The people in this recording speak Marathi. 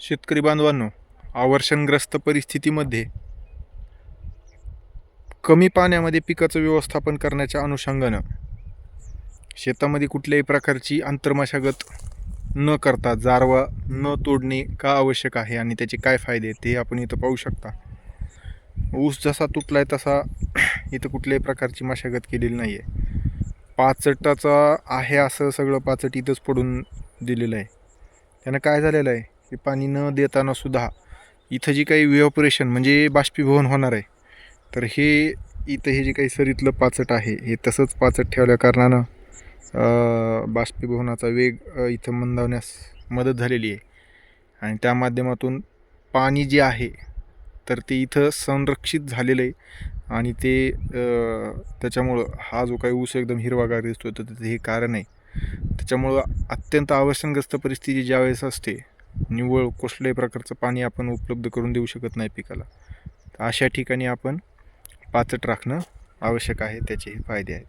शेतकरी बांधवांनो आवर्षणग्रस्त परिस्थितीमध्ये कमी पाण्यामध्ये पिकाचं व्यवस्थापन करण्याच्या अनुषंगानं शेतामध्ये कुठल्याही प्रकारची आंतरमशागत न करता जारवा न तोडणे का आवश्यक आहे आणि त्याचे काय फायदे ते आपण इथं पाहू शकता. ऊस जसा तुटलाय तसा इथं कुठल्याही प्रकारची मशागत केलेली नाही आहे पाचटाचा आहे असं सगळं पाचट इथंच पडून दिलेलं आहे. त्यानं काय झालेलं आहे? की पाणी न देताना सुद्धा इथं जी काही व्हिओपरेशन म्हणजे बाष्पीभवन होणार आहे तर हे इथं हे जे काही सरीतलं पाचट आहे हे तसंच पाचट ठेवल्या कारणानं बाष्पीभवनाचा वेग इथं मंदावण्यास मदत झालेली आहे. आणि त्या माध्यमातून पाणी जे आहे तर ते इथं संरक्षित झालेलं आहे. आणि ते त्याच्यामुळं हा जो काही ऊस एकदम हिरवागार दिसतो तर हे कारण आहे. त्याच्यामुळं अत्यंत आवश्यकग्रस्त परिस्थिती ज्यावेळेस असते निव्वळ कुठल्याही प्रकारचं पाणी आपण उपलब्ध करून देऊ शकत नाही पिकाला. तर अशा ठिकाणी आपण पाचट राखणं आवश्यक आहे त्याचे फायदे आहेत.